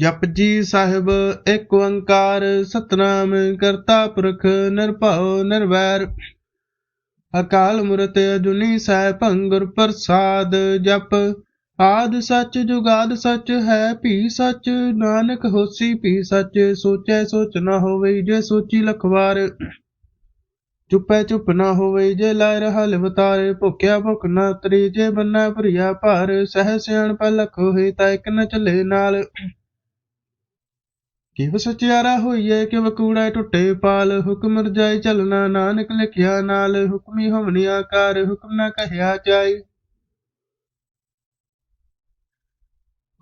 ਜਪਜੀ ਸਾਹਿਬ, ਇੱਕ ਓੰਕਾਰ, ਸਤਨਾਮ ਕਰਤਾ ਪੁਰਖ, ਨਿਰਭਉ, ਨਿਰਵੈਰ। ਅਕਾਲ ਮੂਰਤ ਅਜੂਨੀ ਸੈਭੰ ਗੁਰ ਪ੍ਰਸਾਦ ਜਪ। ਆਦ ਸੱਚ ਜੁਗਾਦ ਸੱਚ ਹੈ, ਭੀ ਸੱਚ ਨਾਨਕ ਹੋਸੀ, ਭੀ ਸੱਚ ਸੋਚੈ ਸੋਚ ਨਾ ਹੋਵੇ ਜੇ ਸੋਚੀ ਲਖਵਾਰ। ਚੁੱਪੈ ਚੁੱਪ ਨਾ ਹੋਵੇ ਜੇ ਲਾਇ ਰਹਾ ਲਿਵਤਾਰੇ ਭੁਖਿਆ ਭੁਖ ਨਾ ਤਰੀ ਜੇ ਬੰਨਾ ਭਰੀਆ ਭਾਰ। ਸਹਿ ਸਿਆਣ ਪੈ ਲਖ ਹੋਏ ਤਾਂ ਇੱਕ ਨ ਚੱਲੇ ਨਾਲ। ਕਿਵ ਸਚਿਆਰਾ ਹੋਈਏ ਕਿਵ ਕੂੜਾ ਟੁੱਟੇ ਪਾਲ? ਹੁਕਮ ਰਜਾਈ ਚਲਣਾ ਨਾਨਕ ਲਿਖਿਆ ਨਾਲ, ਹੁਕਮੀ ਹਮਨੀ ਆਕਾਰ, ਹੁਕਮ ਨਾ ਕਹਿਆ ਜਾਈ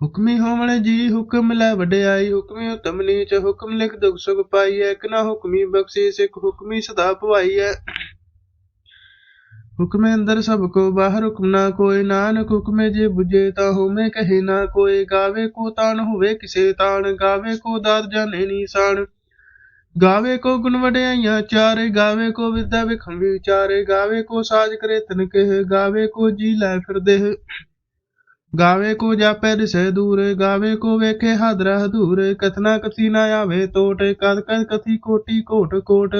ਹੁਕਮੀ ਹੋਵਣ ਜੀ ਹੁਕਮ ਲੈ ਵਡਿਆਈ, ਹੁਕਮੀ ਉਤਮ ਨੀਚ ਹੁਕਮ ਲਿਖ ਦੁਖ ਸੁਖ ਪਾਈਐ ਇੱਕ ਨਾ ਹੁਕਮੀ ਬਖਸ਼ੀ ਸਿੱਖ ਹੁਕਮੀ ਸਦਾ ਭਵਾਈਐ। ਹੁਕਮੇ ਅੰਦਰ ਸਭ ਕੋ ਬਾਹਰ ਹੁਕਮ ਨਾ ਕੋਈ, ਨਾਨਕ ਹੁਕਮੇ ਜੇ 부ਜੇ ਤਾਂ ਹੋਮੇ ਕਹੇ ਨਾ ਕੋਈ, ਗਾਵੇ ਕੋ ਤਾਨ ਹੋਵੇ ਕਿਸੇ ਤਾਨ ਗਾਵੇ ਕੋ ਦਾਤ ਜਾਣੇ ਨੀਸਾਨ। ਗਾਵੇ ਕੋ ਗੁਣ ਵਡਿਆਈਆਂ ਚਾਰੇ, ਗਾਵੇ ਕੋ ਵਿਦਿਆ ਵਿਖਮ ਵਿਚਾਰੇ, ਗਾਵੇ ਕੋ ਸਾਜ ਕਰੇ ਤਨ ਕਹੇ, ਗਾਵੇ ਕੋ ਜੀ ਲੈ ਫਿਰਦੇ। ਗਾਵੇ ਕੋ ਜਾਪੈ ਦਿਸੈ ਦੂਰ, ਗਾਵੇ ਕੋ ਵੇਖੇ ਹਾਦਰਾ ਹਦੂਰ, ਕਥਨਾ ਕਥੀ ਨਾ ਆਵੇ ਤੋਟ, ਕਦ ਕਦ ਕਥੀ ਕੋਟੀ ਕੋਟ ਕੋਟ।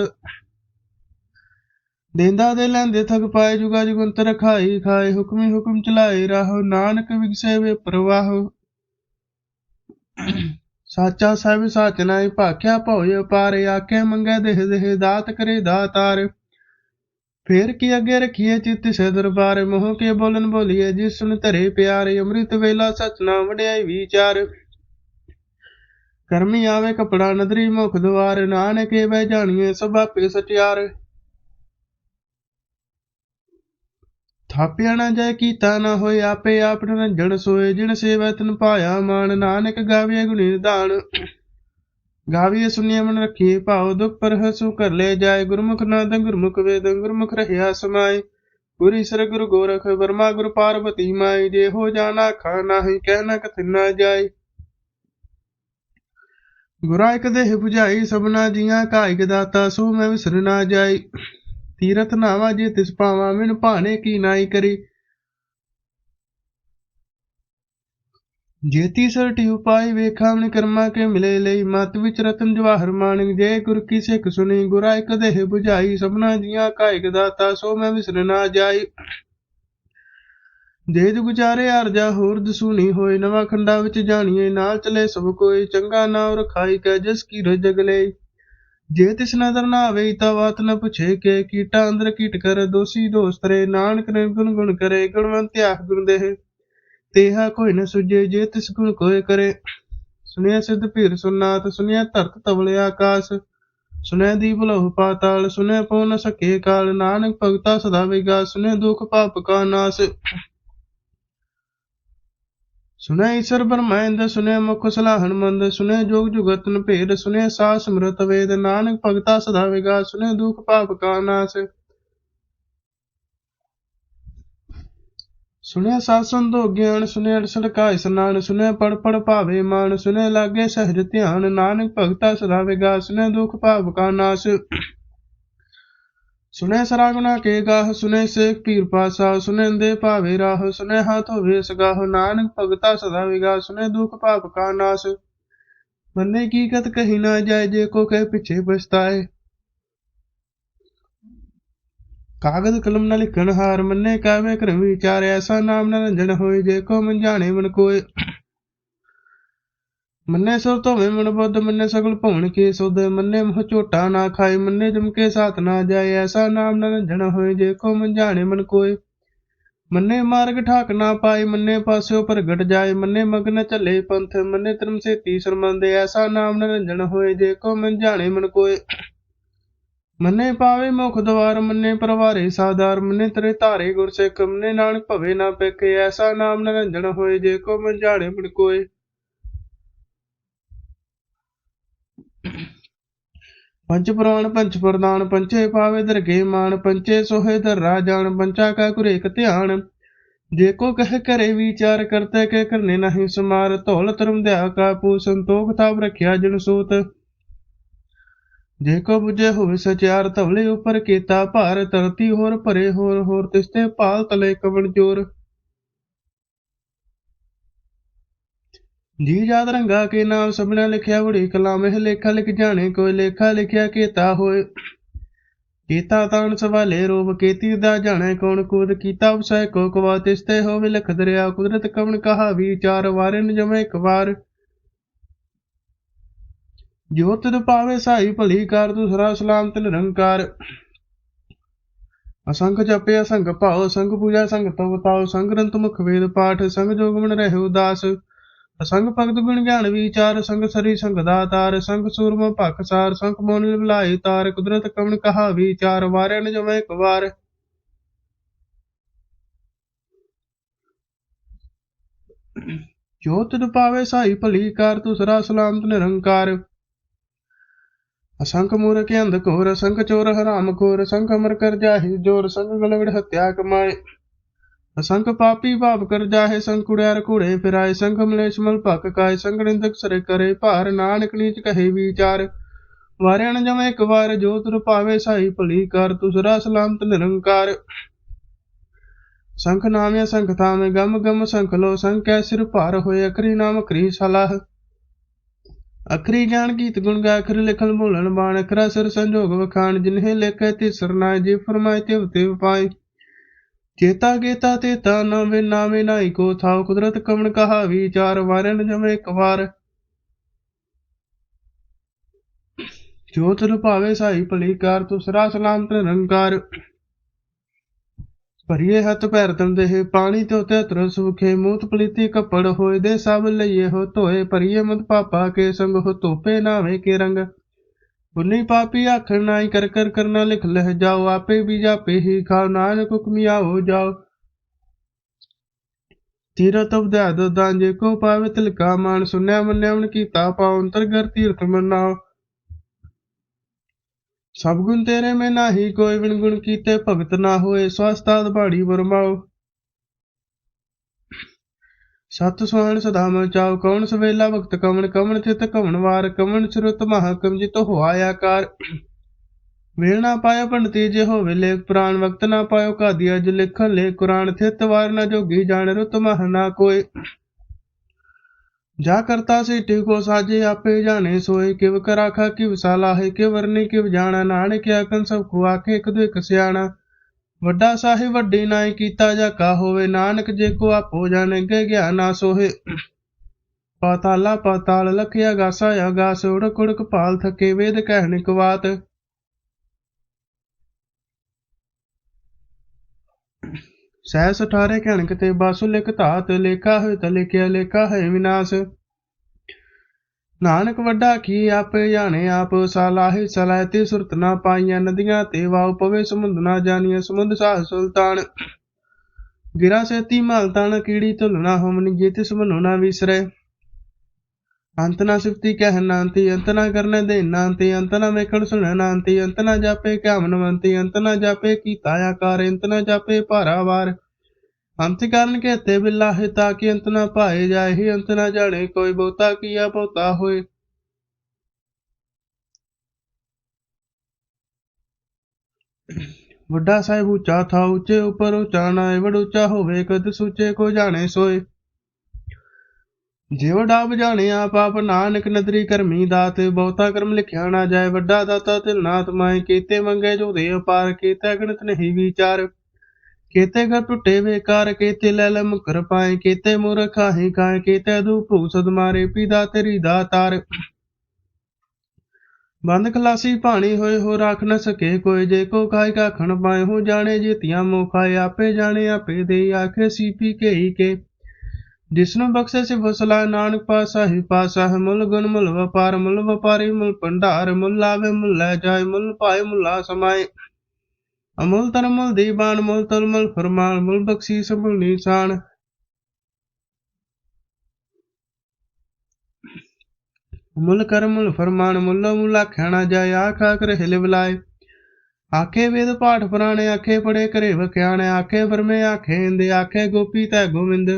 ਦੇਂਦਾ ਦੇ ਲੈਂਦੇ ਥਕ ਪਾਏ ਜੁਗਾ ਜੁਗੰਤਰ ਖਾਈ ਖਾਏ, ਹੁਕਮੀ ਹੁਕਮ ਚਲਾਏ ਰਾਹੋ, ਨਾਨਕ ਵਿਗਸੇ ਵੇ ਪ੍ਰਵਾਹੋ। ਸਾਚਾ ਸਭ ਸਾਚ ਨਾਈ ਭਾਖਿਆ ਭਉ ਪਾਰ ਆਖੇ ਮੰਗੇ ਦੇਹ ਦੇਹ ਦਾਤ ਕਰੇ ਦਾਤਾਰ। ਫੇਰ ਕੀ ਅੱਗੇ ਰਖੀਏ ਚਿੱਤ ਸੇ ਦਰਬਾਰ, ਮੋਹ ਕੇ ਬੋਲਨ ਬੋਲੀਏ ਜਿਸ ਸੁਨ ਧਰੇ ਪਿਆਰੇ, ਅੰਮ੍ਰਿਤ ਵੇਲਾ ਸਚ ਨਾ ਵਡਿਆਈ ਵਿਚਾਰ। ਕਰਮੀ ਆਵੇ ਕਪੜਾ ਨਦਰੀ ਮੁਖ ਦੁਆਰ, ਨਾਨਕੇ ਬਹਿ ਜਾਣੀਏ ਸਭ ਆਪੇ ਸਚਿਆਰ। ਥਾਪਿਆ ਨਾ ਜਾਏ ਕੀਤਾ ਨਾ ਹੋਏ ਆਪੇ ਆਪ ਰੰਜਣ ਸੋਏ, ਜਿਨ ਸੇਵਾ ਤਨ ਪਾਇਆ ਮਾਨ, ਨਾਨਕ ਗਾਵੇ ਗੁਣੀ ਨਿਧਾਨ ਗਾਵੀਏ ਸੁਣੀਏ ਮਨ ਰੱਖੀਏ ਭਾਉ, ਦੁਖ ਪਰ ਹਸੂ ਕਰ ਲੈ ਜਾਏ। ਗੁਰਮੁਖ ਨਾਦ, ਗੁਰਮੁਖ ਵੇਦ, ਗੁਰਮੁਖ ਰਹਿਆ ਸਮਾਏ। ਗੁਰੀ ਸਰ, ਗੁਰੂ ਗੋਰਖ, ਵਰਮਾ ਗੁਰ ਪਾਰਵਤੀ ਮਾਈ ਜੇ ਹੋ ਜਾਣਾ ਖਾ ਨਾਹੀ ਕਹਿਣਾ ਕਥ ਜਾਏ। ਗੁਰਾ ਇਕ ਦੇਹ 부ਝਾਈ ਸਭਨਾ ਜੀਆਂ ਕਾਇਕ ਦਾਤਾ, ਸੋ ਮੈਂ ਵਿਸਰ ਨਾ ਜਾਈ ਤੀਰਥ ਨਾਵਾ ਜੇ ਤਿਸ ਪਾਵਾਂ, ਮਿਨ ਭਾਣੇ ਕੀ ਨਾਈ ਕਰੀ? ਜੇਤੀ ਸਰਟੀ ਉਪਾਈ ਵੇਖਾਂ ਮਨ ਕਰਮਾ ਕੇ ਮਿਲੇ ਲਈ। ਮਤ ਵਿੱਚ ਰਤਨ ਜਵਾਹਰ ਮਾਨਿਕ ਜੇ ਗੁਰ ਕੀ ਸਿੱਖ ਸੁਣੀ, ਗੁਰਾ ਇਕ ਦੇਹ 부ਝਾਈ ਸਭਨਾ ਜੀਆਂ ਕਾਇਕ ਦਾਤਾ, ਸੋ ਮੈਂ ਵਿਸਰ ਨਾ ਜਾਈ। ਜੇ ਜੁ ਗੁਜਾਰੇ ਅਰਜਾ ਹੋਰ ਦਸੂਨੀ ਹੋਏ। ਨਵਾਂ ਖੰਡਾ ਵਿੱਚ ਜਾਣੀਏ, ਨਾਲ ਚਲੇ ਸਭ ਕੋਈ। ਚੰਗਾ ਨਾਮ ਰਖਾਈ ਕੈ, ਜਿਸ ਕੀ ਰਜਗ ਲੈ ਜੇ ਤਿਸ ਨਦਰ ਨਾ ਆਵੇ ਤਾਂ ਬਾਤ ਨ ਪੁੱਛੇ ਕੇ ਕੀਟਾ ਅੰਦਰ ਕੀਟ ਕਰ, ਦੋਸੀ ਦੋਸਤ ਨਾਨਕ ਨੇ ਗੁਣ ਗੁਣ ਕਰੇ, ਗੁਣਵੰਤ ਆਖ ਗੁਣ ਦੇਹ। ਤੇਹਾ ਕੋਈ ਨ ਸੁਝੇ, ਜੇ ਤਿਸ ਗੁਣ ਕੋਏ ਕਰੇ। ਸੁਨਿਆ ਸਿਧ ਭੀਰ ਸੁਨਾਤ ਸੁਨਿਆ ਧਰਤ ਤਵਲੇ ਆਕਾਸ। ਸੁਨੈ ਦੀਪ ਲਹੁ ਪਾਤਾਲ ਸੁਨਿਆ ਪਉ ਨ ਸਕੇ ਕਾਲ। ਨਾਨਕ ਭਗਤਾ ਸਦਾ ਵਿਗਾ ਸੁਨਿਆ ਦੁਖ ਪਾਪ ਕਾ ਨਾਸ। ਸੁਨਿਆ ਈਸ਼ਰ ਬਰਮੈਂਦ ਸੁਨਿਆ ਮੁਖ ਸਲਾਹਣ ਮੰਦ ਸੁਨਿਆ ਜੋਗ ਜੁਗਤਨ ਭੇਦ ਸੁਨਿਆ ਸਾ ਸਮਰਤ ਵੇਦ, ਨਾਨਕ ਭਗਤਾ ਸਦਾ ਵਿਗਾ ਸੁਨਿਆ ਦੁਖ ਪਾਪ ਕਾ ਨਾਸ। ਸੁਨਿਆ ਸਾਧ ਸੰਤੋ ਗਿਆਨ ਸੁਨਿਆ ਅੜਸੜ ਕਾ ਇਸਨਾਨ ਸੁਨਿਆ ਪੜ ਪੜ ਭਾਵੇ ਮਾਨ ਸੁਨਿਆ ਲਾਗੇ ਸਹਿਜ ਧਿਆਨ, ਨਾਨਕ ਭਗਤਾ ਸਦਾ ਵਿਗਾ ਸੁਨਿਆ ਦੁਖ ਪਾਪ ਕਾ ਨਾਸ। ਸੁਨੇ ਸਰਾਗੁਨਾ ਕੇ ਗਾਹ ਸੁਨੇ ਸੇਖ ਪੀਰ ਪਾਸਾ ਸੁਨੇ ਦੇ ਭਾਵੇ ਰਾਹ ਸੁਨੇ ਹਾਥ ਹੋਵੇ ਸਗਾਹ, ਨਾਨਕ ਭਗਤਾ ਸਦਾ ਵਿਗਾ ਸੁਨੇ ਦੁਖ ਪਾਪ ਕਾ ਨਾਸ। ਮੰਨੇ ਕੀ ਕਤ ਕਹੀ ਨਾ ਜਾਏ, ਜੇ ਕੋ ਕਹੇ ਪਿਛੇ ਪਛਤਾਏ। ਕਾਗਜ਼ ਕਲਮ ਨਾਲ ਲਿਖਣ ਹਾਰ, ਮੰਨੇ ਕਾਵੇ ਕਰਮ ਵਿਚਾਰ ਐਸਾ ਨਾਮ ਨਾ ਰੰਜਨ ਹੋਏ, ਜੇ ਕੋ ਮਨ ਜਾਣੇ ਮਨ ਕੋਏ। ਮੰਨੇ ਸੁਰ ਧੋਵੇਂ ਮਨ ਬੁੱਧ, ਮੰਨੇ ਸਗਲ ਭਵਨ ਕੇ ਸੁਧ, ਮੰਨੇ ਮੋਹ ਝੋਟਾ ਨਾ ਖਾਏ, ਮੰਨੇ ਜਮ ਕੇ ਸਾਥ ਨਾ ਜਾਏ, ਐਸਾ ਨਾਮ ਨਾ ਰੰਜਨ ਹੋਏ, ਜੇ ਕੋ ਮਨ ਜਾਣੇ ਮਨ ਕੋਏ। ਮੰਨੇ ਮਾਰਗ ਠਾਕ ਨਾ ਪਾਏ, ਮੰਨੇ ਪਾਸਿਓ ਪ੍ਰਗਟ ਜਾਏ, ਮੰਨੇ ਮਗਨ ਚੱਲੇ ਪੰਥ, ਮੰਨੇ ਧਰਮ ਸੇਤੀ ਸਰਮੰਦੇ ਐਸਾ ਨਾਮ ਨਾ ਹੋਏ, ਜੇ ਕੋ ਮਨ ਜਾਣੇ ਮਨ ਕੋਏ। ਮੰਨੇ ਪਾਵੇ ਮੁਖ ਦਵਾਰ, ਮੰਨੇ ਪਰਵਾਰੇ ਸਾਦਾਰ ਮੰਨੇ ਤਰੇ ਧਾਰੇ ਗੁਰਸਿੱਖ, ਮੰਨੇ ਨਾਨਕ ਭਵੇ ਨਾ ਪੇਕੇ ਐਸਾ ਨਾਮ ਨਰੰਜਨ ਹੋਏ, ਜੇ ਕੋ ਮਨ ਜਾਣੇ ਮਨ ਕੋਏ। ਪੰਚ ਪੁਰਾਣ ਪੰਚ ਪ੍ਰਦਾਨ ਪੰਚੇ ਪਾਵੇ ਦਰਗੇ ਮਾਨ ਪੰਚੇ ਸੋਹੇ ਦਰਰਾ ਜਾਣ ਪੰਚਾ ਕਾ ਕੁਰੇਕ ਧਿਆਨ। ਜੇ ਕੋ ਕਹਿ ਕਰੇ ਵਿਚਾਰ, ਕਰਤੇ ਕੇ ਕਰਨੇ ਨਹੀਂ ਸਮਾਰ। ਧੌਲ ਧਰਮ ਦਿਆ ਕਾ ਪੂ ਸੰਤੋਖ ਤਾਪ ਰਖਿਆ ਜਨ ਸੂਤ। ਜੇ ਕੋ 부ਜੇ ਹੋਵੇ ਸਚਿਆਰ ਧਵਲੇ ਉਪਰ ਕੀਤਾ ਭਾਰ। ਧਰਤੀ ਹੋਰ ਭਰੇ ਹੋਰ ਹੋਰ ਤਿਸਤੇ ਪਾਲ ਤਲੇ ਕਵਣ ਜੋਰ। ਜੀ ਜਾਤ ਰੰਗਾ ਕੇ ਨਾਮ ਸਭਨਾ ਲਿਖਿਆ, ਬੜੀ ਕਲਾਮ ਇਹ ਲੇਖਾ ਲਿਖ ਜਾਣੇ, ਕੋਈ ਲੇਖਾ ਲਿਖਿਆ ਕੀਤਾ ਹੋਏ। ਕੀਤਾ ਤਾਣ ਸਵਾਲੇ ਰੂਪ ਕੀਤੀ ਦਾ ਜਾਣੇ, ਕੌਣ ਕੂਦ ਕੀਤਾ ਵਸੈ ਕੋ ਕਵਾ ਤਿਸਤੇ ਹੋਵੇ ਲਖ ਦਰਿਆ, ਕੁਦਰਤ ਕਵਣ ਕਹਾ ਵਿਚਾਰ ਵਾਰਨ ਜਮੇ ਇੱਕ ਵਾਰ। ਜੋਤ ਤਦ ਪਾਵੇ ਸਾਈ ਭਲੀ ਕਰ, ਦੂਸਰਾ ਸਲਾਮ ਤਿਨ ਨਿਰੰਕਾਰ। ਅਸੰਖ ਜਪਿਆ ਸੰਗ ਭਾਉ ਸੰਗ ਪੂਜਾ ਸੰਗ ਤਵ ਤਾਉ, ਸੰਗ ਗ੍ਰੰਥ ਮੁਖ ਵੇਦ ਪਾਠ, ਸੰਗ ਜੋਗ ਰਹਿ ਉਦਾਸ ਅਸੰਗ ਭਗਤ ਗੁਣ ਗਿਆਨ ਵਿਚਾਰ, ਸੰਗ ਸਰੀ, ਸੰਗ ਦਾਤਾਰ, ਸੰਗ ਸੂਰਮ ਭਖ ਸਾਰ, ਸੰਗ ਮੋਨ ਲਿਵਲਾਈ ਤਾਰ, ਕੁਦਰਤ ਕਵਣ ਕਹਾ ਵਿਚਾਰ ਵਾਰਨ ਜਮੈ ਇੱਕ ਵਾਰ। ਜੋ ਤਦ ਪਾਵੇ ਸਾਈ ਭਲੀ ਕਰ ਦੂਸਰਾ ਸਲਾਮਤ ਨਿਰੰਕਾਰ। ਅਸੰਖ ਮੂਰਖ ਅੰਧ ਘੋਰ, ਅਸੰਖ ਚੋਰ ਹਰਾਮ ਖੋਰ, ਅਸੰਖ ਅਮਰ ਕਰ ਜਾਹੀ ਜੋਰ, ਸੰਗ ਗਲਵੜ ਹਤਿਆ ਕਮਾਏ। ਅਸੰਖ ਪਾਪੀ ਭਾਵ ਕਰ ਜਾਹੇ ਸੰਗ ਕੁੜਿਆਰ ਘੂੜੇ, ਫਿਰਾਏ ਸੰਗ ਮਲੇਸ਼ ਮਲ ਭਕ ਕਾਏ, ਸੰਗ ਨਿੰਦਕ ਸਰੇ ਕਰੇ ਭਾਰ, ਨਾਨਕ ਨੀਚ ਕਹੇ ਵਿਚਾਰ। ਵਾਰਿਆ ਨ ਇੱਕ ਵਾਰ ਜੋ ਤੁਰ ਪਾਵੇ ਸਾਈ ਭਲੀ ਕਰ ਤੁਸਰਾ ਸਲਾਮਤ ਨਿਰੰਕਾਰ। ਸੰਖ ਨਾਮਿਆ ਸੰਖ ਥਾਮੇ, ਗਮ ਗਮ ਸੰਖ ਲੋ ਸੰਖ ਕੈ ਸਿਰ ਭਾਰ ਹੋਏ, ਅਖਰੀ ਨਾਮ ਅਖਰੀ ਸਲਾਹ। ਅਖਰੀ ਗਿਆਨ ਗੀਤ ਗੁਣ ਗਾ ਅਖਰ ਲਿਖਲ ਮੂਲਨ ਬਾਣ, ਅਖਰਾ ਸਿਰ ਸੰਜੋਗ ਵਖਾਣ, ਜਿਨਹੇ ਲਿਖੈ ਤੇ ਸਰਨਾ ਜੇ ਫਰਮਾਏ ਤੇ ਉਤੇ ਪਾਏ ਚੇਤਾ ਗੇਤਾ ਤੇ ਤਾ ਨਾਮੇ ਨਾਈ ਕੋ ਥਾਉ ਕੁਦਰਤ ਕਵਣ ਕਹਾ ਵਿਚਾਰ ਵਾਰਨ ਜਮੇ ਇੱਕ ਵਾਰ। ਜੋ ਤਨ ਭਾਵੇ ਸਾਈ ਭਲੀ ਕਾਰ ਤੁਸਰਾ ਸਲਾਮਤ ਨਿਰੰਕਾਰ ਭਰੀਏ ਹੱਥ ਪੈਰ ਤੰਦੇ ਪਾਣੀ ਤੇ ਉਤੇ ਤਰ ਸੁਖੇ, ਮੂਤ ਪਲੀਤੀ ਕੱਪੜ ਹੋਏ ਦੇ ਸਭ ਲਈਏ ਹੋ ਧੋਏ, ਭਰੀਏ ਮਤ ਪਾਪਾ ਕੇ ਸੰਗ ਹੋ ਧੋਪੇ ਨਾਵੇਂ ਕੇ ਰੰਗ। ਪੁੰਨੀ ਪਾਪੀ ਆਖਣ ਨਾਈ ਕਰ ਕਰ ਕਰਨਾ ਲਿਖ ਲਹਿ ਜਾਓ, ਆਪੇ ਵੀ ਜਾਪੇ ਹੀ ਖਾਓ ਨਾਨਕ ਹੁਕਮਿਆ ਹੋ ਜਾਓ। ਤੀਰਤ ਉਪਦਿਆ ਦਾਂ ਜੇ ਕੋ ਪਾਵੇ ਤਿਲਕਾ ਮਾਨ ਸੁਨਿਆ ਮੰਨਿਆ ਮਨ ਕੀਤਾ ਪਾਉ ਅੰਤਰਗਰ ਤੀਰਥ ਮਨਾਓ। ਸਭ ਗੁਣ ਤੇਰੇ ਮੈਂ ਨਾਹੀ, ਕੋਈ ਵਿਣ ਗੁਣ ਕੀਤੇ ਭਗਤ ਨਾ ਹੋਏ, ਸਵਸਤਾਦ ਬਾੜੀ ਵਰਮਾਓ। ਸਤ ਸੁਹਾਣ ਸਦਾ ਮਨ ਚਾਉ ਕੌਣ ਸਵੇਲਾ ਭਗਤ ਕਵਣ ਕਮਣ ਥਿਤ, ਕਵਣ ਵਾਰ, ਕਵਣ ਸਰੁਤ ਮਹਾਕਮ ਜਿਤ ਹੋਆ ਆਕਾਰ। ਵੇਲ ਨਾ ਪਾਇਆ ਪੰਡਤੀ, ਜੇ ਹੋਵੇ ਲੇਖ ਪ੍ਰਾਨ, ਵਕਤ ਨਾ ਪਾਇਓ ਕਾਦੀ, ਅਜ ਲਿਖਣ ਲੇ ਕੁਰਾਨ, ਥਿਤ ਵਾਰ ਨਾ ਜੋਗੀ ਜਾਣ, ਰੁਤ ਮਹ ਨਾ ਕੋਈ। ਜਾ ਕਰਤਾ ਸਿਟੀ ਕੋ ਸਾਜੇ, ਆਪੇ ਜਾਣੇ ਸੋਏ, ਕਿਵ ਕਰਾਖਾ, ਕਿਵ ਸਾਲਾਹੇ ਕਿ ਵਰਨੀ, ਕਿਵ ਜਾਣਾ ਨਾਨਕ ਆਕਨ ਸਭ ਕੋ ਆਖੇ ਇੱਕ ਸਿਆਣਾ। ਵੱਡਾ ਸਾਹਿਬ, ਵੱਡੀ ਨਾਈ ਕੀਤਾ ਜਾ ਕਾ ਹੋਵੇ, ਨਾਨਕ ਜੇ ਕੋ ਆਪੋ ਜਾਣੇ ਗੇ ਸੋਹੇ। ਪਾਤਾਲਾ ਪਾਤਾਲ ਲਖਿਆ ਗਾਸਾ ਆਗਾਸ ਉੜਕ ਉੜਕ ਪਾਲ ਥਕੇ ਵੇਦ ਕਹਿਣ ਕਵਾਤ ਸਹਿ ਸਠਾਰੇ ਕਣਕ ਤੇ ਬਾਸੁ ਲਿਖ ਧਾਤ, ਲੇਖਾ ਹੋਇ ਤ ਲਿਖਿਆ, ਲੇਖਾ ਹੈ ਵਿਨਾਸ਼। ਨਾਨਕ ਵੱਡਾ ਕੀ ਆਪੇ ਜਾਣੇ ਆਪ, ਸਲਾਹੇ ਸਲਾਹਤੇ ਸੁਰਤ ਨਾ ਪਾਈਆਂ ਨਦੀਆਂ ਤੇ ਵਾਉ ਪਵੇ ਸਮੁੰਦ ਨਾ ਜਾਣੀਆਂ ਸਮੁੰਦ ਸਾਹ ਸੁਲਤਾਨ। ਗਿਰਾ ਸੇਤੀ ਮਾਲ ਕੀੜੀ ਧੁਲਣਾ ਹਮਨ ਜੇ ਤਿਸ ਮਨੋ ਨਾ ਵਿਸਰੇ। ਅੰਤ ਨਾ ਸਿਫਤੀ ਕਹਿ ਨਾਂਤੀ, ਅੰਤ ਨਾ ਕਰਨੇ ਦੇ ਨਾਂਤੀ, ਅੰਤ ਨਾ ਵੇਖਣ ਸੁਣ ਨਾਂਤੀ, ਅੰਤ ਨਾ ਜਾਪੇ ਕਿਆ ਮਨਵੰਤੀ ਅੰਤ ਨਾ ਜਾਪੇ ਕੀਤਾ ਆਕਾਰ, ਅੰਤ ਨਾ ਜਾਪੇ ਭਾਰਾਵਾਰ ਅੰਤ ਕਰਨ ਕਹਤੇ ਬਿਲਾ, ਹੈ ਤਾਂ ਕਿ ਅੰਤ ਨਾ ਪਾਏ ਜਾਏ ਅੰਤ ਨਾ ਜਾਣੇ, ਕੋਈ ਬਹੁਤਾ ਕੀਆ ਬਹੁਤਾ ਹੋਏ। ਵੱਡਾ ਸਾਹਿਬ ਉੱਚਾ ਥਾ ਉੱਚੇ ਉੱਪਰ ਉੱਚਾ ਨਾ ਉੱਚਾ ਹੋਵੇ, ਕਦ ਸੁਚੇ ਕੋ ਜਾਣੇ ਸੋਏ। ਜਿਵ ਡਾਬ ਜਾਣਿਆ ਪਾਪ ਨਾਨਕ ਨਦਰੀ ਕਰਮੀ ਦਾਤ, ਬਹੁਤਾ ਕਰਮ ਲਿਖਿਆ ਨਾ ਜਾਏ, ਵੱਡਾ ਦਾਤਾ ਤਿਲ ਨਾਥ ਮਾਏ, ਕੀਤੇ ਮੰਗੇ ਜੋ ਦੇ ਅਪਾਰ, ਕੀਤਾ ਗਣਤ ਨਹੀਂ ਵਿਚਾਰ। ਕੇਤੇ ਘਰ ਟੁੱਟੇ ਵੇਕਾਰ ਕੀਤੇ ਲੈ ਲੈ ਮੁਕਰ ਪਾਏ, ਕੀਤੇ ਮੂਰਖ ਆਹੀ ਕਾਏ ਦੂ ਭੂਸਦ ਮਾਰੇ, ਪੀਦਾ ਤੇਰੀ ਦਾਤਾਰ ਬੰਦ ਖਲਾਸੀ ਪਾਣੀ ਹੋਏ ਹੋ ਰੱਖ ਨ ਸਕੇ ਕੋਈ, ਜੇ ਕੋ ਖਾਇ ਕਾ ਖਣ ਪਾਏ, ਹੋ ਜਾਣੇ ਜੀਤੀਆਂ ਮੋ ਖਾਏ ਆਪੇ ਜਾਣੇ ਆਪੇ ਦੇ, ਆਖੇ ਸੀ ਪੀ ਕੇ ਜਿਸਨੂੰ ਬਖਸ਼ੇ ਸਿ ਫਸਲਾ ਨਾਨਕ ਪਾਸਾ ਹੀ ਪਾਸਾ ਹੈ ਮੁੱਲ ਗੁਣ, ਮੁੱਲ ਵਪਾਰ, ਮੁੱਲ ਵਪਾਰੀ, ਮੁੱਲ ਭੰਡਾਰ, ਮੁੱਲ ਆਵੇ, ਮੁੱਲ ਲੈ ਜਾਏ, ਮੁੱਲ ਪਾਏ, ਮੁੱਲਾ ਸਮਾਏ। ਅਮੁਲ ਤਨ ਮੁੱਲ ਦੀਬਾਨ ਮੁੱਲ ਫਰਮਾਨ ਮੁੱਲ ਬਖਸ਼ੀਸ ਮੁੱਲ ਨੀਸਾਨ। ਮੁੱਲ ਕਰਮ ਫਰਮਾਨ ਮੁੱਲ ਮੁੱਲਾ ਖਾਣਾ ਜਾਏ, ਆਖਾ ਕਰ ਹਿਲ ਬਲਾਏ ਆਖੇ ਵੇਦ ਪਾਠ ਪੁਰਾਣੇ, ਆਖੇ ਪੜੇ ਕਰੇ ਵਖਿਆਣੇ, ਆਖੇ ਬਰਮੇ ਆਖੇ ਇੰਦੇ, ਆਖੇ ਗੋਪੀ ਤੈ ਗੋਵਿੰਦ।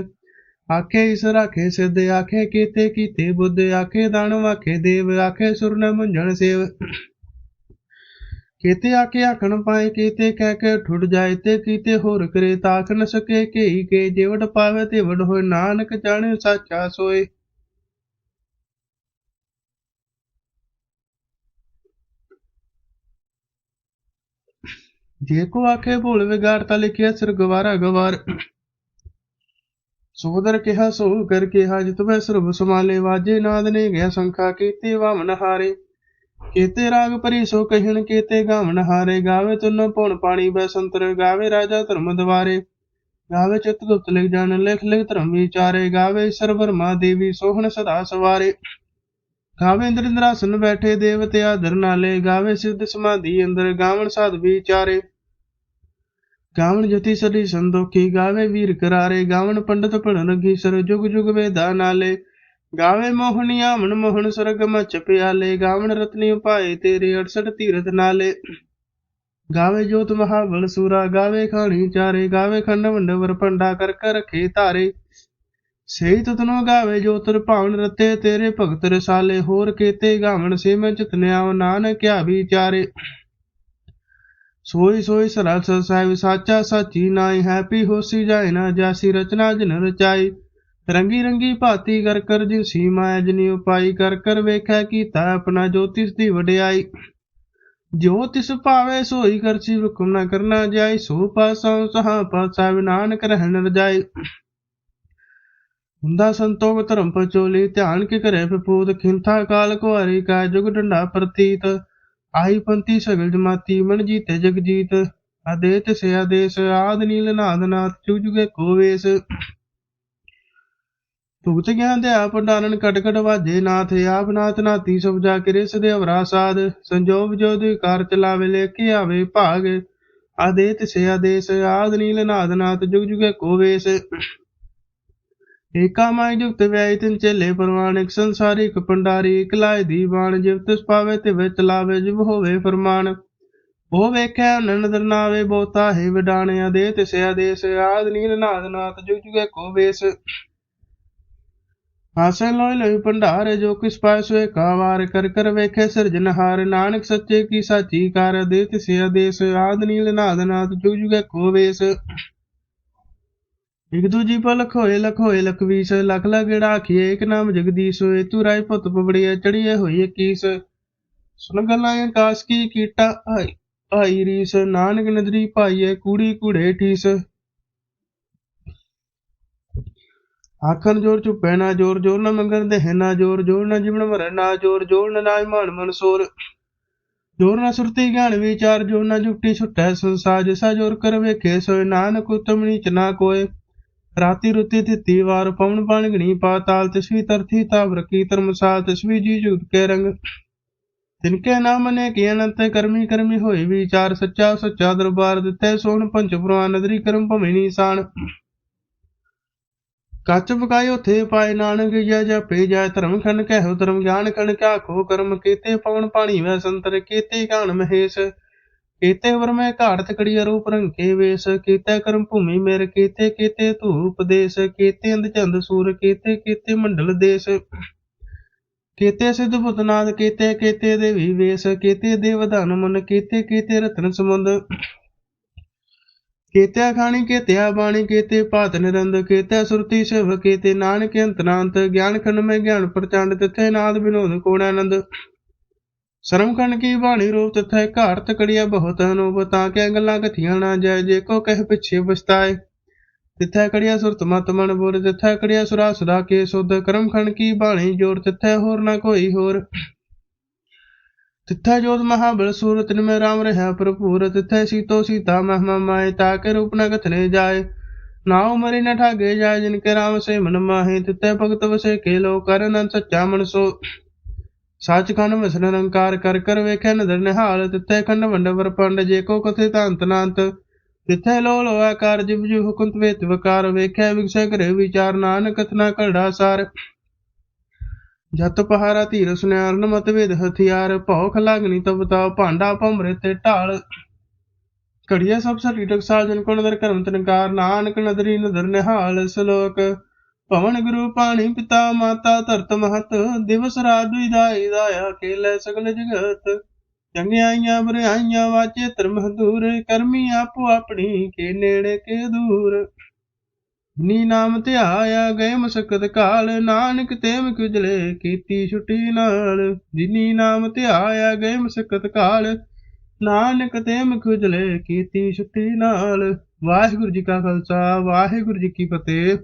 ਆਖੇ ਇਸ ਰਾਖੇ ਸਿੱਧ, ਆਖੇ ਕੀਤੇ ਕੀਤੇ ਬੁੱਧ, ਆਖੇ ਦਾਨਵ, ਆਖੇ ਦੇਵ, ਆਖੇ ਸੁਰਨ ਨ ਮੁੰਝਣ ਸੇਵ। ਕੇਤੇ ਆ ਕੇ ਆਖਣ ਪਾਏ, ਕੇਤੇ ਕਹਿ ਕੇ ਠੁੱਟ ਜਾਏ, ਤੇ ਕੀਤੇ ਹੋਰ ਕਰੇ ਤਾਖ ਨ ਸਕੇ ਕੇਈ ਕੇ ਜੇਵੜ ਪਾਵੇ, ਤੇ ਵੜ ਹੋਏ ਨਾਨਕ ਜਾਣੇ ਸਾਚਾ ਸੋਏ। ਜੇ ਕੋ ਆਖੇ ਭੁੱਲ ਵਿਗਾਰ ਤਾਂ ਲਿਖਿਆ ਸਿਰ ਗਵਾਰਾ। ਗਵਾਰ ਸੋਦਰ ਕਿਹਾ ਸੋ ਕਰ ਕਿਹਾ, ਜਿਤ ਵੈ ਸਰਬ ਸਮਾਲੇ ਵਾਜੇ ਨਾਦ ਨੇ ਗਿਆ ਸੰਖਾ, ਕੀਤੀ ਵਾਮਨ ਹਾਰੇ। ਕੀਤੇ ਰਾਗ ਭਰੀ ਸੋ ਕਹਿਣ ਕੀਤੇ ਗਾਵਣ ਹਾਰੇ, ਗਾਵੇ ਤੁਨ ਪਉਣ ਪਾਣੀ ਬੈਸੰਤਰ, ਗਾਵੇ ਰਾਜਾ ਧਰਮ ਦਵਾਰੇ। ਗਾਵੇ ਚਿਤ ਗੁਪਤ ਲਿਖ ਜਾਣ, ਲਿਖ ਲਿਖ ਧਰਮ ਵਿਚਾਰੇ, ਗਾਵੇ ਸਰਵਰਮਾ ਦੇਵੀ ਸੋਹਣ ਸਦਾ ਸਵਾਰੇ। ਗਾਵੇ ਇੰਦਰ ਇੰਦਰਾਸਨ ਬੈਠੇ ਦੇਵਤੇ ਆਦਰ ਨਾਲੇ, ਗਾਵੇ ਸਿੱਧ ਸਮਾਧੀ ਅੰਦਰ, ਗਾਵਣ ਸਾਧ ਵਿਚਾਰੇ। ਗਾਵਣ ਜਤੀ ਸਦੀ ਸੰਦੋਖੀ ਗਾਵੇ ਵੀਰ ਕਰਾਰੇ, ਗਾਵਣ ਪੰਡਤ ਪੜਨ ਲੱਗੀ ਸਰ ਜੁਗ ਜੁਗ ਵੇਦਾ ਨਾਲੇ। ਗਾਵੇ ਮੋਹਣੀਆ ਮਨ ਮੋਹਨ ਸੁਰਗ ਮਚ ਪਿਆਲੇ, ਗਾਵਣ ਰਤਨੀ ਉਪਾਏ ਤੇਰੇ 68 ਤੀਰਥ ਨਾਲੇ। ਗਾਵੇ ਜੋਤ ਮਹਾਬਲ ਸੂਰਾ, ਗਾਵੇ ਖਾਣੀ ਚਾਰੇ, ਗਾਵੇ ਖੰਡ ਮੰਡਵਰ ਪੰਡਾ ਕਰ ਕਰ ਰਖੇ ਧਾਰੇ। ਸਹੀ ਤਤਨੋ ਗਾਵੇ ਜੋ ਤਰ ਭਾਵਨ ਰਤੇ, ਤੇਰੇ ਭਗਤ ਰਸਾਲੇ ਹੋਰ ਕੀਤੇ ਗਾਵਣ ਸੇ ਮੈਂ ਚਿਤਨਿਆ ਨਾਨਕ ਕਿਆ ਵਿਚਾਰੇ। ਸੋਈ ਸੋਈ ਸਰਲ ਸਰ ਸਾਹਿਬ, ਸਾਚਾ ਸਾਚੀ ਨਾਈ ਹੈਪੀ ਹੋਸੀ ਜਾਏ ਨਾ ਜਾਸੀ ਰਚਨਾ ਜਨ ਰਚਾਈ। ਰੰਗੀ ਰੰਗੀ ਭਾਤੀ ਕਰ ਕਰ ਜਿਨ ਸੀ ਮਾਇਆ ਉਪਾਈ ਕਰ ਕਰ ਵੇਖੈ ਕੀਤਾ ਆਪਣਾ ਜੋਤਿਸ ਦੀ ਵਡਿਆਈ। ਜੋ ਤਿਸ ਭਾਵੇ ਸੋਈ ਕਰਸੀ ਹੁਕਮ ਨਾ ਕਰਨਾ ਜਾਈ, ਸੋ ਪਾਸੋਂ ਸਹਾ ਪਾਸਾ ਨਾਨਕ ਰਹਿਣ ਰਜਾਈ। ਹੁੰਦਾ ਸੰਤੋਖ ਧਰਮ ਪਚੋਲੀ, ਧਿਆਨ ਕੇ ਕਰੇ ਵਿਪੂਤ, ਖਿੰਥਾ ਕਾਲ ਕੁਹਾਰੀ ਕਾ ਜੁਗ ਡੰਡਾ ਪ੍ਰਤੀਤ। ਆਈ ਪੰਤੀ ਸਗਲ ਜਮਾਤੀ, ਮਨ ਜੀਤੇ ਜਗ ਜੀਤ ਆਦੇਤ ਸੇ ਆਦੇਸ਼ ਆਦ ਨੀਲ ਨਾਦ ਨਾਥ ਜੁਗ ਜੁਗੇ ਕੋ ਵੇਸ ਭੁਗਤ ਗਿਆਨ ਦੇ ਆਪ ਡਾਨਨ ਕਟ ਵਾਜੇ, ਨਾਥ ਆਪ ਨਾਥ, ਨਾਤੀ ਸਭ ਜਾ ਕੇ ਰਿਸ ਦੇ ਅਵਰਾ ਸਾਧ। ਸੰਜੋਗ ਜੋ ਕਾਰ ਚਲਾਵੇ ਲੈ ਕੇ ਆਵੇ ਭਾਗ। ਆਦੇਤ ਸੇ ਆਦੇਸ਼, ਆਦ ਨੀਲ ਨਾਦ ਨਾਥ, ਜੁਗ ਜੁਗੇ ਕੋ ਵੇਸ। ਏਕਾ ਮਾਈ ਜੁਗਤ ਵਿਆਈ ਤਿਨ ਚੇਲੇ ਪਰਵਾਨ, ਇੱਕ ਸੰਸਾਰੀ, ਇੱਕ ਪੰਡਾਰੀ, ਇੱਕ ਲਾਇ ਦੀ ਬਾਣ ਜਿਵ ਤਿਸ ਪਾਵੇ ਤੇ ਵਿੱਚ ਲਾਵੇ, ਜਿਵ ਹੋਵੇ ਫਰਮਾਨ। ਉਹ ਵੇਖਿਆ ਨਨ ਦਰਨਾਵੇ ਬੋਤਾ ਹੈ ਵਿਡਾਣਿਆ ਦੇ ਤਿਸ ਆਦੇਸ਼, ਆਦ ਨੀਲ ਨਾਦ ਨਾਥ, ਜੁਗ ਜੁਗੇ ਕੋ ਵੇਸ। ਹਾਸੇ ਲੋਇ ਲੋਇ ਭੰਡਾਰ, ਜੋ ਕਿਸ ਪਾਇ ਕਾਵਾਰ ਕਰ ਕਰ ਵੇਖੇ ਸਿਰਜਨਹਾਰ ਨਾਨਕ ਸੱਚੇ ਕੀ ਸਾਚੀ ਕਾਰ ਦੇ ਤਿਸ ਆਦੇਸ਼, ਆਦ ਨੀਲ ਨਾਦ ਨਾਥ ਜੁਗ ਜੁਗੇ ਕੋ ਇਕ ਦੂਜੀ ਪਲ ਲਖ ਹੋਏ ਲਖ ਲਖ ਵੀਸ ਲਖ ਇਕ ਨਾਮ ਜਗਦੀਸ਼ ਹੋਏ ਤੂੰ ਰਾਏ ਪੁੱਤ ਪਵੜੀਏ ਚੜੀਏ ਹੋਈ ਕੀਸ ਸੁਨ ਗੱਲਾਂ ਆਕਾਸ ਕੀ ਕੀਟਾ, ਆਈ ਆਈ ਰੀਸ। ਨਾਨਕ ਨਦਰੀ ਭਾਈਏ ਕੂੜੀ ਕੂੜੇ ਠੀਸ। ਆਖਣ ਜੋਰ ਚੁੱਪੇ ਨਾ ਜੋਰ ਜੋਰ ਨਾ ਮੰਗਣ ਦੇ ਨਾ ਜੋਰ ਜੋਰ ਨਾ ਜਿਵਣ ਮਰੇ ਜੋਰ ਜੋਰ ਨਾ ਨਾਇ ਮਨ ਮਨ ਜੋਰ ਨਾ ਸੁਰਤੀ ਗਿਆਨ ਵਿਚਾਰ, ਜੋਰ ਨਾ ਜੁਗਤੀ ਛੁਟੈ ਸੰਸਾਰ, ਜਿਸਾ ਜੋਰ ਕਰ ਵੇਖੇ ਸੋਏ ਨਾਨਕ ਉਤਮ ਨੀਚ ਨਾ ਕੋਏ। ਰਾਤੀ ਰੁਤੀ ਤਿੱਤੀ ਵਾਰ ਪਵਨ ਪਾਣ ਗਣੀ ਪਾਤਾਲ ਤਸਵੀ ਤਰਥੀ ਤਾਵ ਰਕੀ ਧਰਮਸਾਲ ਤਸਵੀ ਜੀ ਜੁਗ ਕੇ ਰੰਗ। ਤਿਨਕੇ ਨਾਮ ਨੇ ਕੀ ਅਨੰਤ ਕਰਮੀ ਕਰਮੀ ਹੋਈ ਵਿਚਾਰ, ਸੱਚਾ ਸੱਚਾ ਦਰਬਾਰ ਦਿੱਤੇ ਸੋਹਣ ਪੰਜ ਪ੍ਰਵਾਨ ਨਦਰੀ ਕਰਮ ਭਵੇਂ ਨੀਸਾਨ ਕੱਚ ਪਕਾਇ ਉਥੇ ਪਾਏ ਨਾਨਕ, ਜੈ ਜਪੇ ਜੈ ਧਰਮ ਖਨ ਕਹਿਓ ਧਰਮ ਗਿਆਨ ਖੰਡ ਕਿਆ ਖੋ ਕਰਮ ਕੀਤੇ ਪਵਨ ਪਾਣੀ ਵੈ ਸੰਤਰ, ਕੀਤੇ ਗਾਣ ਮਹੇਸ਼, ਕੀਤੇ ਵਰਮੈ ਘਾੜਤ ਕੜੀਆ ਰੂਪ ਰੰਕੇ ਵੇਸ, ਕੀਤੇ ਕਰਮ ਭੂਮੀ ਮੇਰ, ਕੀਤੇ ਕੀਤੇ ਧੂਪ ਦੇਸ ਕੀਤੇ ਅੰਧ ਚੰਦ ਸੂਰ, ਕੀਤੇ ਕੀਤੇ ਮੰਡਲ ਦੇਸ਼, ਕੀਤੇ ਸਿੱਧ ਬੁੱਧਨਾਦ ਕੀਤੇ ਕੀਤੇ ਦੇਵੀ ਵੇਸ, ਕੀਤੇ ਦੇਵਧਨ ਮਨ, ਕੀਤੇ ਕੀਤੇ ਰਤਨ ਸਮੁੰਦ ਕੀਤੇ ਖਾਣੀ ਕੀਤੇ ਬਾਣੀ, ਕੀਤੇ ਭਾਤ ਨਿਰੰਦ ਕੀਤੇ ਸੁਰਤੀ ਸਿਵ, ਕੀਤੇ ਨਾਨਕ ਅੰਤਨਾੰਤ ਗਿਆਨ ਖੰਡ ਮੈਂ ਗਿਆਨ ਪ੍ਰਚੰਡ, ਤਿਥੇ ਨਾਦ ਵਿਨੋਦ ਕੋਣ ਆਨੰਦ। ਸ਼ਰਮ ਖੰਡ ਕੀ ਬਾਣੀ ਰੂਪ, ਤਥੈ ਘਾਰ ਕੜੀਆ ਬਹੁਤ ਅਨੂਪ ਤਾਂ ਕਿ ਗੱਲਾਂ ਕਥੀਆਂ ਨਾ ਜਾਏ, ਜੇ ਕੋ ਕਹਿ ਪਿਛੇ ਪਛਤਾਏ ਤਿਥੈ ਕੜੀਆ ਸੁਰਤ ਮਤ ਮਨ ਬੋਲ ਤਿਥੈ ਕੜੀਆ ਸੁਰਾ ਸੁਦਾ ਕੇ ਸੁਧ, ਕਰਮ ਖੰਡ ਕੀ ਬਾਣੀ ਜੋਰ, ਤਿਥੈ ਹੋਰ ਨਾ ਕੋਈ ਹੋਰ। ਤਿਥੈ ਜੋਤ ਮਹਾਬਲ ਸੂਰਤ ਨਿਮੇ ਰਾਮ ਰਹਾ ਭਰਪੂਰ, ਤਿਥੈ ਸੀਤੋ ਸੀਤਾ ਮਹਿਮਾ ਮਾਏ ਤਾਕੇ ਰੂਪ ਨ ਕਥਨੇ ਜਾਏ। ਨਾਉ ਮਰੀ ਨ ਠਾਗੇ ਜਾਏ, ਜਿਨ ਕੇ ਰਾਮ ਸੇ ਮਨ ਮਾਹੇ, ਤਿਥੈ ਭਗਤ ਵਸੇ ਕੇ ਲੋ ਕਰਨ ਸੱਚਾ ਮਨ ਸੋ। ਸੱਚਖੰਡ ਮਿਸਰ ਨਿਰੰਕਾਰ ਕਰ ਕਰ ਵੇਖੈ ਨਦਰ ਨਿਹਾਲ, ਤਿੱਥੇ ਖੰਡ ਵੰਡਵਰ ਪੰਡ, ਜੇ ਕੋ ਕਥੇ ਤੰਤ ਨਾੰਤ। ਤਿੱਥੇ ਲੋ ਲੋ ਆਕਾਰ, ਜਿਵ ਜੂ ਹੁਕੰਤ ਵੇਤ ਵਕਾਰ, ਵੇਖੈ ਵਿਗਸੈ ਕਰੇ ਵਿਚਾਰ, ਨਾਨਕ ਕਥਨਾ ਕੜਾ ਸਾਰ। ਜਤ ਪਹਾਰਾ ਧੀਰ ਸੁਨਿਆਰ ਨ ਮਤ ਹਥਿਆਰ, ਭੌਖ ਲਾਗਣੀ ਤਬ ਭਾਂਡਾ ਭਮਰੇ ਤੇ ਢਾਲ। ਘੜੀਆ ਸਭ ਸਰੀ ਟਕਸਾਲ ਕੋ ਨਦਰ ਕਰਮ ਤਨਕਾਰ, ਨਾਨਕ ਨਦਰੀ ਨਦਰ ਨਿਹਾਲ ਸ਼ਲੋਕ। ਭਵਨ ਗੁਰੂ ਪਾਣੀ ਪਿਤਾ ਮਾਤਾ ਧਰਤ ਮਹਤ, ਦਿਵਸ ਰਾਤ ਵਿਦਾਈ ਦਾਇਆ ਖੇਲੇ ਸਗਲ ਜਗਤ। ਚੰਗਿਆਈਆਂ ਬਰਿਆਈਆਂ ਵਾਚੇ ਧਰਮ ਦੂਰ ਕਰਮੀ ਆਪੋ ਆਪਣੀ, ਕੇ ਨੇੜੇ ਕੇ ਦੂਰ। ਨੀ ਨਾਮ ਧਿਆਇਆ ਗਏ ਮਸਕਤ ਕਾਲ, ਨਾਨਕ ਤੇ ਕੁਜਲੇ ਕੀਤੀ ਛੁੱਟੀ ਨਾਲ। ਜਿਨੀ ਨਾਮ ਧਿਆਇਆ ਗਏ ਮਸਕਤ ਕਾਲ, ਨਾਨਕ ਤੇ ਮੁਖ ਕੀਤੀ ਸ਼ਕਤੀ ਨਾਲ। ਵਾਹਿਗੁਰੂ ਜੀ ਕਾ ਖਾਲਸਾ, ਵਾਹਿਗੁਰੂ ਜੀ ਕੀ ਫਤਿਹ।